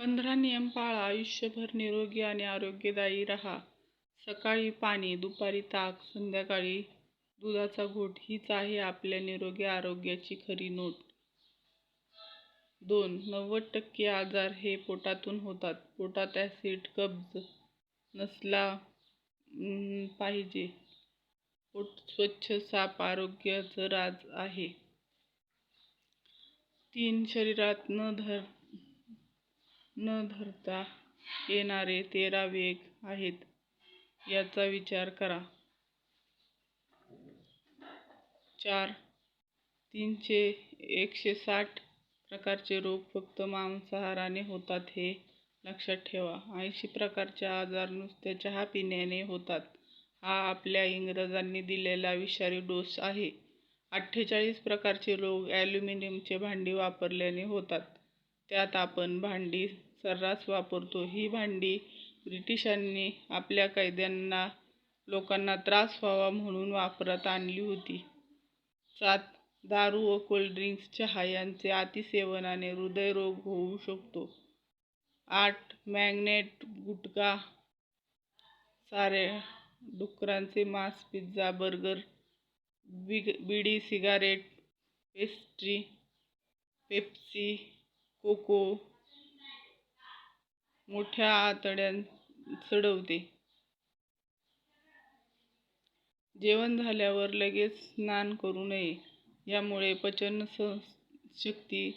पंधरा नियम पाळा आयुष्यभर निरोगी आणि आरोग्यदायी राहा. सकाळी पाणी, दुपारी ताक, संध्याकाळी दुधाचा घोट हीच आहे आपल्या निरोगी आरोग्याची खरी नोट. दोन. नव्वद टक्के आजार हे पोटातून होतात. पोटात ॲसिड, कब्ज नसला पाहिजे. पोट स्वच्छ, साप आरोग्याचं राज आहे. तीन. शरीरात न धर न धरता येणारे तेरा वेग आहेत याचा विचार करा. चार. तीनशे एकशे साठ प्रकारचे रोग फक्त मांसाहाराने होतात हे लक्षात ठेवा. ऐंशी प्रकारचे आजार नुसत्या चहा पिण्याने होतात हा आपल्या इंग्रजांनी दिलेला विषारी डोस आहे. अठ्ठेचाळीस प्रकारचे रोग ॲल्युमिनियमचे भांडी वापरल्याने होतात. त्यात आपण भांडी सर्रास वापरतो. ही भांडी ब्रिटिशांनी आपल्या कैद्यांना, लोकांना त्रास व्हावा म्हणून वापरात आणली होती. सात. दारू व कोल्ड्रिंक्स, चहा यांचे अतिसेवनाने हृदयरोग होऊ शकतो. आठ. मॅग्नेट, गुटखा, सारे डुकरांचे मांस, पिझ्झा, बर्गर, बिडी, सिगारेट, पेस्ट्री, पेप्सी, कोको मोठ्या आतड्यात चढवते. जेवण झाल्यावर लगेच स्नान करू नये. यामुळे पचन शक्ती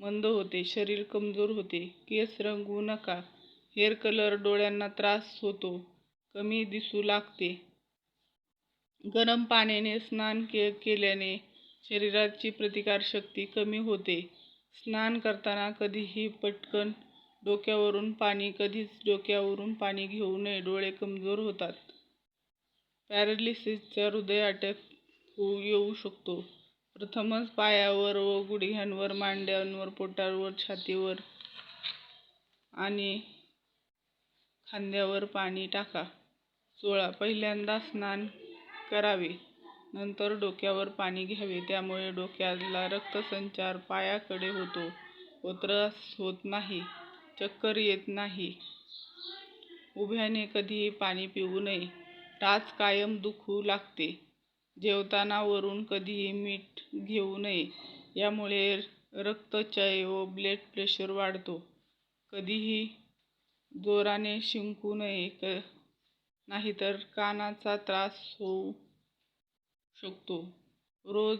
मंद होते, शरीर कमजोर होते. केस रंगवू नका. हेअर कलर, डोळ्यांना त्रास होतो, कमी दिसू लागते. गरम पाण्याने स्नान के केल्याने शरीराची प्रतिकारशक्ती कमी होते. स्नान करताना कधीही पटकन डोक्यावरून पाणी कधीच डोक्यावरून पाणी घेऊ नये. डोळे कमजोर होतात. पॅरालिसिसचा होऊ येऊ शकतो. प्रथमच पायावर व गुडघ्यांवर, मांड्यांवर, पोटावर, छातीवर आणि खांद्यावर पाणी टाका. सोळा. पहिल्यांदा स्नान करावे, नंतर डोक्यावर पाणी घ्यावे. त्यामुळे डोक्याला रक्तसंचार पायाकडे होतो व त्रास होत नाही. चक्कर येत नाही. उभ्याने कधीही पाणी पिऊ नये. टाच कायम दुखू लागते. जेवताना वरून कधीही मीठ घेऊ नये. यामुळे रक्तचय व ब्लड प्रेशर वाढतो. कधीही जोराने शिंकू नये क नाहीतर कानाचा त्रास होऊ शकतो. रोज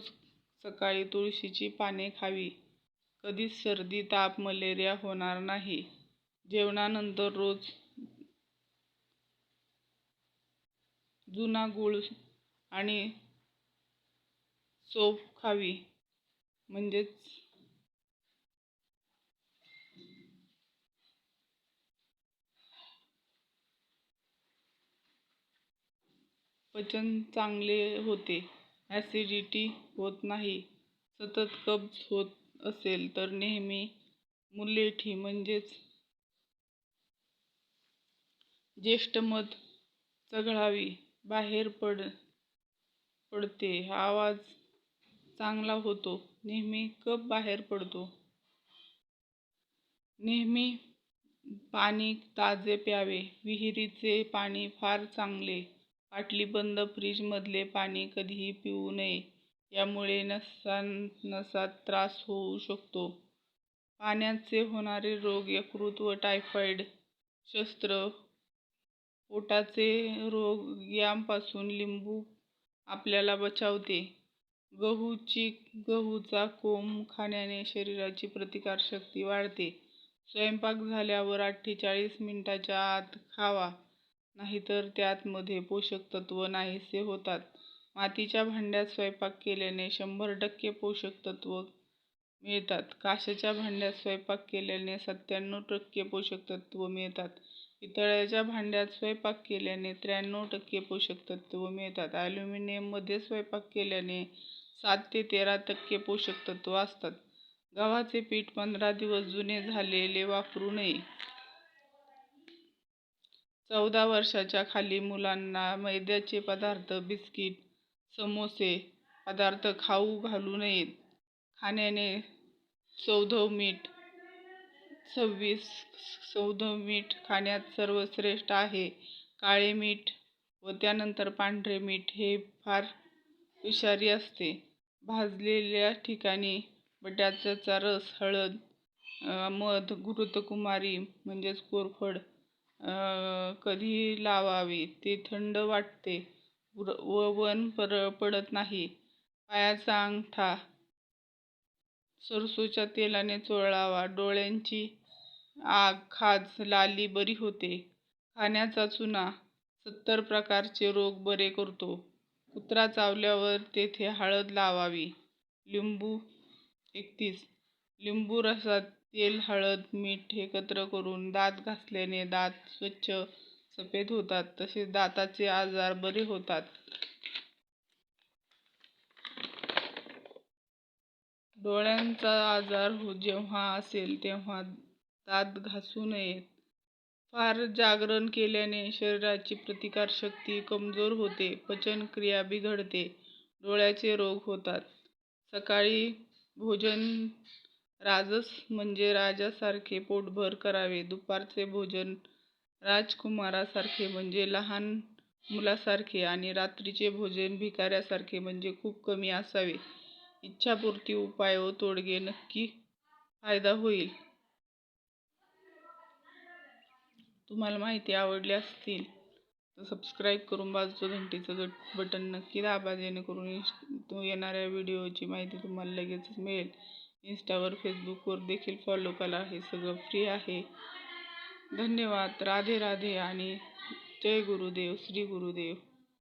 सकाळी तुळशीची पाने खावी. कधीच सर्दी, ताप, मलेरिया होणार नाही. जेवणानंतर रोज जुना गूळ आणि सोप खावी म्हणजेच पचन चांगले होते. ॲसिडिटी होत नाही. सतत कब्ज होत असेल तर नेहमी मुलेठी म्हणजेच ज्येष्ठमध चघळावी. बाहेर पड पडते हा आवाज चांगला होतो. नेहमी कप बाहेर पडतो. नेहमी पाणी ताजे प्यावे. विहिरीचे पाणी फार चांगले. बाटलीबंद, फ्रीजमधले पाणी कधीही पिऊ नये. यामुळे नसांना त्रास होऊ शकतो. पाण्याचे होणारे रोग यकृत व टायफॉईड शस्त्र पोटाचे रोग यांपासून लिंबू आपल्याला बचावते. गहूची गहूचा कोंब खाण्याने शरीराची प्रतिकारशक्ती वाढते. स्वयंपाक झाल्यावर अठ्ठेचाळीस मिनिटाच्या आत खावा नाहीतर त्यातमध्ये पोषक तत्व नाहीसे होतात. मातीच्या भांड्यात स्वयंपाक केल्याने शंभर टक्के पोषक तत्व मिळतात. काचेच्या भांड्यात स्वयंपाक केल्याने सत्त्याण्णव टक्के पोषक तत्व मिळतात. पितळ्याच्या भांड्यात स्वयंपाक केल्याने त्र्याण्णव टक्के पोषक तत्व मिळतात. ॲल्युमिनियममध्ये स्वयंपाक केल्याने सात ते तेरा टक्के पोषक तत्व असतात. गव्हाचे पीठ पंधरा दिवस जुने झालेले वापरू नये. चौदा वर्षाच्या खाली मुलांना मैद्याचे पदार्थ, बिस्किट समोसे पदार्थ खाऊ घालू नयेत. खाण्याने चौदव मीठ सव्वीस सौंदव मीठ खाण्यात सर्वश्रेष्ठ आहे. काळे मीठ व त्यानंतर पांढरे मीठ हे फार विषारी असते. भाजलेल्या ठिकाणी बटाट्याचा रस हळद मध घृतकुमारी म्हणजेच कोरफड कधी लावावे ते थंड वाटते. व व वन पर पडत नाही. पायाचा अंगठा सरसोच्या तेलाने चोळावा. डोळ्यांची आग खाज लाली बरी होते. खाण्याचा चुना. सत्तर प्रकारचे रोग बरे करतो. कुत्रा चावल्यावर तेथे हळद लावावी. लिंबू एकतीस. लिंबू रसात तेल हळद मीठ एकत्र करून दात घासल्याने दात स्वच्छ सफेद होतात तसेच दाताचे आजार बरे होतात. डोळ्यांचा आजार हो जेव्हा असेल तेव्हा दात घासू नयेत. फार जागरण केल्याने शरीराची प्रतिकारशक्ती कमजोर होते पचनक्रिया बिघडते डोळ्याचे रोग होतात. सकाळी भोजन राजस म्हणजे राजासारखे पोटभर करावे दुपारचे भोजन राजकुमारासारखे म्हणजे लहान मुलासारखे आणि रात्रीचे भोजन भिकाऱ्यासारखे म्हणजे खूप कमी असावे. इच्छापूर्ती उपाय व तोडगे नक्की फायदा होईल. तुम्हाला माहिती आवडली असतील तर सबस्क्राईब करून बाजूचं घंटीचं गट बटन नक्की दाबा जेणेकरून इंस्ट तो येणाऱ्या व्हिडिओची माहिती तुम्हाला लगेचच मिळेल. इंस्टावर फेसबुकवर देखील फॉलो करा. हे सगळं फ्री आहे. धन्यवाद. राधे राधे आणि जय गुरुदेव श्री गुरुदेव.